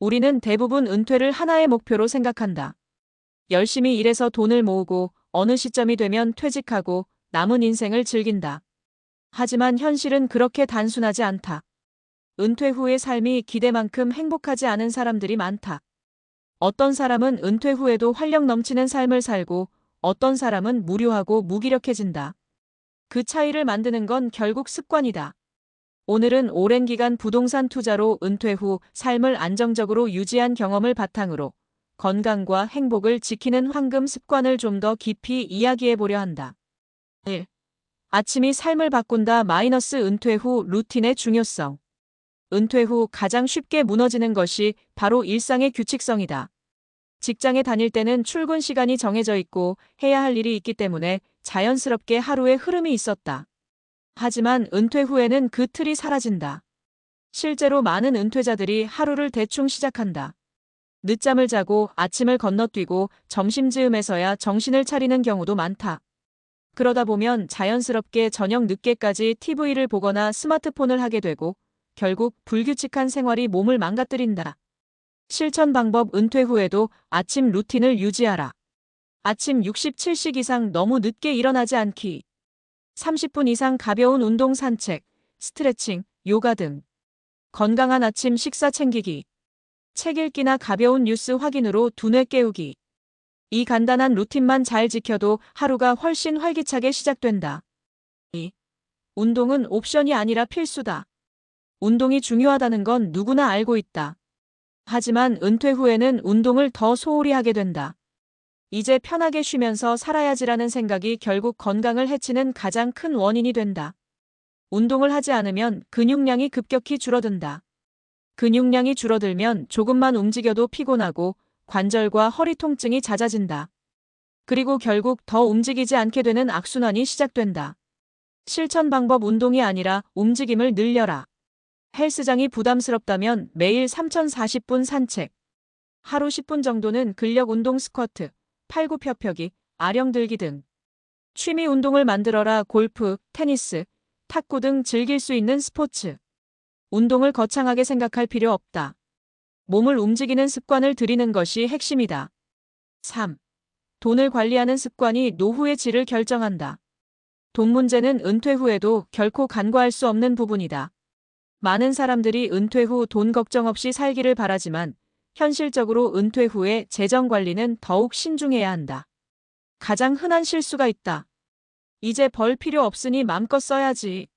우리는 대부분 은퇴를 하나의 목표로 생각한다. 열심히 일해서 돈을 모으고 어느 시점이 되면 퇴직하고 남은 인생을 즐긴다. 하지만 현실은 그렇게 단순하지 않다. 은퇴 후의 삶이 기대만큼 행복하지 않은 사람들이 많다. 어떤 사람은 은퇴 후에도 활력 넘치는 삶을 살고 어떤 사람은 무료하고 무기력해진다. 그 차이를 만드는 건 결국 습관이다. 오늘은 오랜 기간 부동산 투자로 은퇴 후 삶을 안정적으로 유지한 경험을 바탕으로 건강과 행복을 지키는 황금 습관을 좀 더 깊이 이야기해 보려 한다. 1. 아침이 삶을 바꾼다 마이너스 은퇴 후 루틴의 중요성. 은퇴 후 가장 쉽게 무너지는 것이 바로 일상의 규칙성이다. 직장에 다닐 때는 출근 시간이 정해져 있고 해야 할 일이 있기 때문에 자연스럽게 하루의 흐름이 있었다. 하지만 은퇴 후에는 그 틀이 사라진다. 실제로 많은 은퇴자들이 하루를 대충 시작한다. 늦잠을 자고 아침을 건너뛰고 점심즈음에서야 정신을 차리는 경우도 많다. 그러다 보면 자연스럽게 저녁 늦게까지 TV를 보거나 스마트폰을 하게 되고 결국 불규칙한 생활이 몸을 망가뜨린다. 실천 방법 은퇴 후에도 아침 루틴을 유지하라. 아침 67식 이상 너무 늦게 일어나지 않기. 30분 이상 가벼운 운동 산책, 스트레칭, 요가 등. 건강한 아침 식사 챙기기. 책 읽기나 가벼운 뉴스 확인으로 두뇌 깨우기. 이 간단한 루틴만 잘 지켜도 하루가 훨씬 활기차게 시작된다. 2. 운동은 옵션이 아니라 필수다. 운동이 중요하다는 건 누구나 알고 있다. 하지만 은퇴 후에는 운동을 더 소홀히 하게 된다. 이제 편하게 쉬면서 살아야지라는 생각이 결국 건강을 해치는 가장 큰 원인이 된다. 운동을 하지 않으면 근육량이 급격히 줄어든다. 근육량이 줄어들면 조금만 움직여도 피곤하고 관절과 허리 통증이 잦아진다. 그리고 결국 더 움직이지 않게 되는 악순환이 시작된다. 실천 방법 운동이 아니라 움직임을 늘려라. 헬스장이 부담스럽다면 매일 3040분 산책. 하루 10분 정도는 근력 운동 스쿼트, 팔굽혀펴기, 아령 들기 등. 취미 운동을 만들어라 골프, 테니스, 탁구 등 즐길 수 있는 스포츠. 운동을 거창하게 생각할 필요 없다. 몸을 움직이는 습관을 들이는 것이 핵심이다. 3. 돈을 관리하는 습관이 노후의 질을 결정한다. 돈 문제는 은퇴 후에도 결코 간과할 수 없는 부분이다. 많은 사람들이 은퇴 후 돈 걱정 없이 살기를 바라지만 현실적으로 은퇴 후에 재정 관리는 더욱 신중해야 한다. 가장 흔한 실수가 있다. 이제 벌 필요 없으니 맘껏 써야지.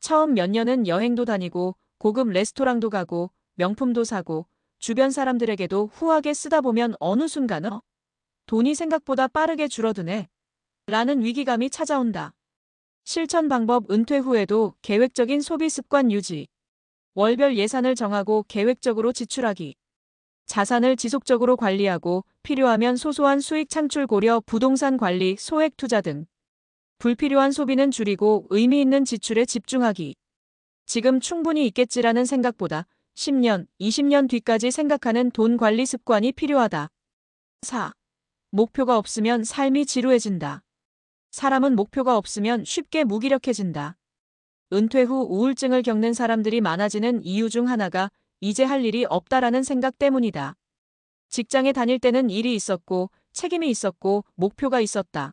처음 몇 년은 여행도 다니고 고급 레스토랑도 가고 명품도 사고 주변 사람들에게도 후하게 쓰다 보면 어느 순간 어? 돈이 생각보다 빠르게 줄어드네. 라는 위기감이 찾아온다. 실천 방법 은퇴 후에도 계획적인 소비 습관 유지. 월별 예산을 정하고 계획적으로 지출하기. 자산을 지속적으로 관리하고 필요하면 소소한 수익 창출 고려 부동산 관리, 소액 투자 등. 불필요한 소비는 줄이고 의미 있는 지출에 집중하기. 지금 충분히 있겠지라는 생각보다 10년, 20년 뒤까지 생각하는 돈 관리 습관이 필요하다. 4. 목표가 없으면 삶이 지루해진다. 사람은 목표가 없으면 쉽게 무기력해진다. 은퇴 후 우울증을 겪는 사람들이 많아지는 이유 중 하나가 이제 할 일이 없다라는 생각 때문이다. 직장에 다닐 때는 일이 있었고 책임이 있었고 목표가 있었다.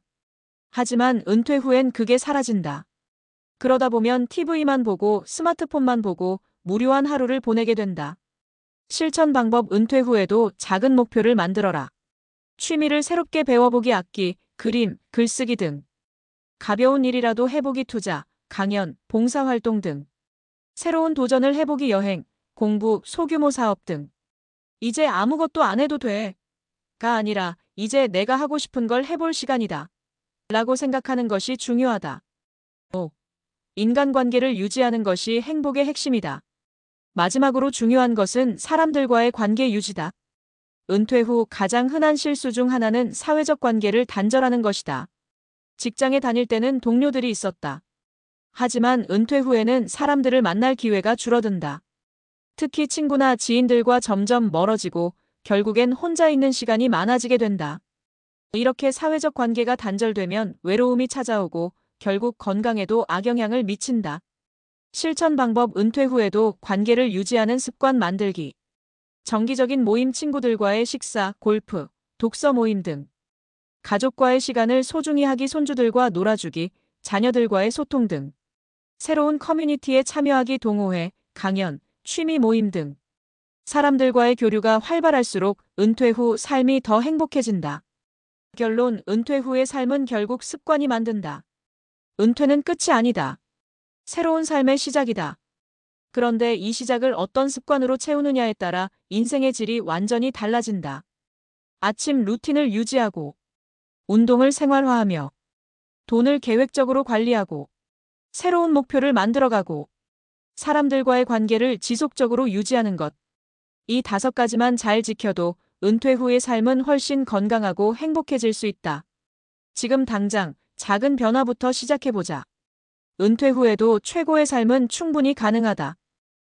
하지만 은퇴 후엔 그게 사라진다. 그러다 보면 TV만 보고 스마트폰만 보고 무료한 하루를 보내게 된다. 실천 방법 은퇴 후에도 작은 목표를 만들어라. 취미를 새롭게 배워보기 악기, 그림, 글쓰기 등. 가벼운 일이라도 해보기 투자, 강연, 봉사활동 등. 새로운 도전을 해보기 여행, 공부, 소규모 사업 등. 이제 아무것도 안 해도 돼. 가 아니라 이제 내가 하고 싶은 걸 해볼 시간이다. 라고 생각하는 것이 중요하다. 5. 인간관계를 유지하는 것이 행복의 핵심이다. 마지막으로 중요한 것은 사람들과의 관계 유지다. 은퇴 후 가장 흔한 실수 중 하나는 사회적 관계를 단절하는 것이다. 직장에 다닐 때는 동료들이 있었다. 하지만 은퇴 후에는 사람들을 만날 기회가 줄어든다. 특히 친구나 지인들과 점점 멀어지고 결국엔 혼자 있는 시간이 많아지게 된다. 이렇게 사회적 관계가 단절되면 외로움이 찾아오고 결국 건강에도 악영향을 미친다. 실천 방법 은퇴 후에도 관계를 유지하는 습관 만들기. 정기적인 모임 친구들과의 식사, 골프, 독서 모임 등. 가족과의 시간을 소중히 하기 손주들과 놀아주기, 자녀들과의 소통 등. 새로운 커뮤니티에 참여하기 동호회, 강연, 취미 모임 등. 사람들과의 교류가 활발할수록 은퇴 후 삶이 더 행복해진다. 결론, 은퇴 후의 삶은 결국 습관이 만든다. 은퇴는 끝이 아니다. 새로운 삶의 시작이다. 그런데 이 시작을 어떤 습관으로 채우느냐에 따라 인생의 질이 완전히 달라진다. 아침 루틴을 유지하고, 운동을 생활화하며, 돈을 계획적으로 관리하고, 새로운 목표를 만들어가고, 사람들과의 관계를 지속적으로 유지하는 것. 이 다섯 가지만 잘 지켜도 은퇴 후의 삶은 훨씬 건강하고 행복해질 수 있다. 지금 당장 작은 변화부터 시작해보자. 은퇴 후에도 최고의 삶은 충분히 가능하다.